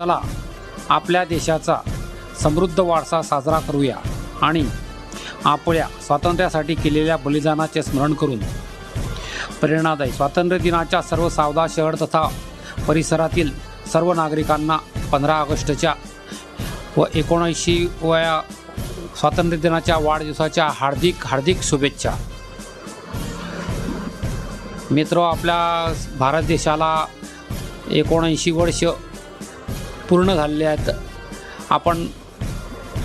चला आपल्या देशाचा समृद्ध वारसा साजरा करूया आणि आपल्या स्वातंत्र्यासाठी केलेल्या बलिदानाचे स्मरण करून प्रेरणादायी स्वातंत्र्य दिनाच्या सर्व सावदा शहर तथा परिसरातील सर्व नागरिकांना पंधरा ऑगस्टच्या व एकोणऐंशी वया स्वातंत्र्य दिनाच्या वाढदिवसाच्या हार्दिक हार्दिक शुभेच्छा. मित्र आपल्या भारत देशाला एकोणऐंशी वर्ष पूर्ण झालेले आहेत. आपण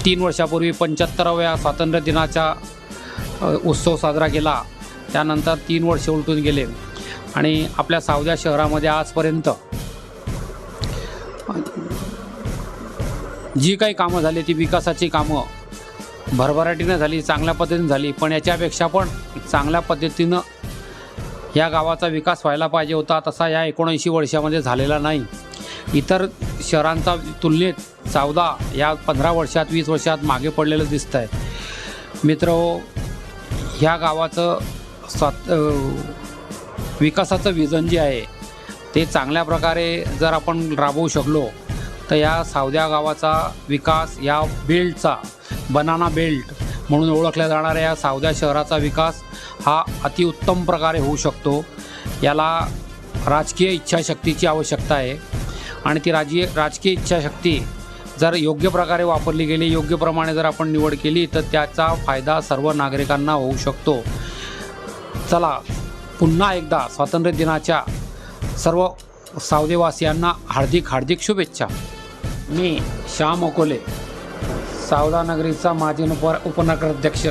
तीन वर्षापूर्वी पंच्याहत्तराव्या स्वातंत्र्य दिनाचा उत्सव साजरा केला. त्यानंतर तीन वर्ष उलटून गेले. आणि आपल्या सावद्या शहरामध्ये आजपर्यंत जी काही कामं झाली ती विकासाची कामं भरभराटीनं झाली चांगल्या पद्धतीनं झाली. पण याच्यापेक्षा पण चांगल्या पद्धतीनं या गावाचा विकास व्हायला पाहिजे होता. तसा या एकोणऐंशी वर्षामध्ये झालेला नाही. इतर शहरांचा तुलनेत चौदा या पंधरा वर्षात वीस वर्षात मागे पडलेलं दिसतं आहे मित्र ह्या गावाचं स्वात विकासाचं विजन जे आहे ते चांगल्या प्रकारे जर आपण राबवू शकलो तर या सावद्या गावाचा विकास या बेल्टचा बनाना बेल्ट म्हणून ओळखल्या जाणाऱ्या या सावद्या शहराचा विकास हा अतिउत्तम प्रकारे होऊ शकतो. याला राजकीय इच्छाशक्तीची आवश्यकता आहे. आणि ती राजकीय राजकीय इच्छाशक्ती जर योग्य प्रकारे वापरली गेली योग्य प्रमाणे जर आपण निवड केली तर त्याचा फायदा सर्व नागरिकांना होऊ शकतो. चला पुन्हा एकदा स्वातंत्र्य दिनाच्या सर्व सावदेवासियांना हार्दिक हार्दिक शुभेच्छा. मी श्याम अकोले सावदानगरीचा माजी उप उपनगराध्यक्ष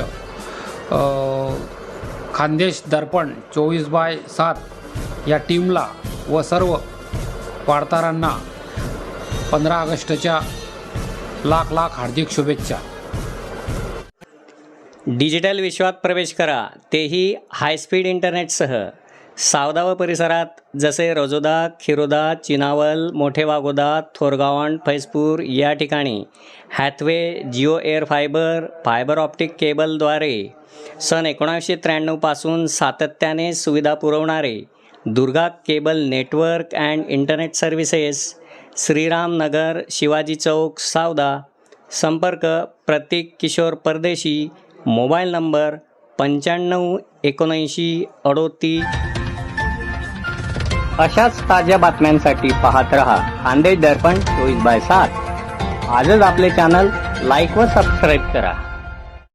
खान्देश खानदेश दर्पण चोवीस बाय सात या टीमला व सर्व वार्ताहरांना पंधरा ऑगस्टच्या लाख लाख हार्दिक शुभेच्छा. डिजिटल विश्वात प्रवेश करा तेही हायस्पीड इंटरनेटसह सावदा व परिसरात जसे रोजोदा खिरोदा चिनावल मोठे वागोदा थोरगावण फैजपूर या ठिकाणी Hathway Jio air fibre fibre optic केबलद्वारे सन एकोणासशे त्र्याण्णवपासून सातत्याने सुविधा पुरवणारे Durga cable network and internet services Shriramnagar Shivaji Chowk Savda संपर्क प्रतीक किशोर परदेशी मोबाईल नंबर पंच्याण्णव एकोणऐंशी अडोतीस. अशाच ताज्या बातम्यांसाठी पाहत रहा खानदेश दर्पण चोवीस बाय सात. आजच आपले चॅनल लाईक व सबस्क्राईब करा.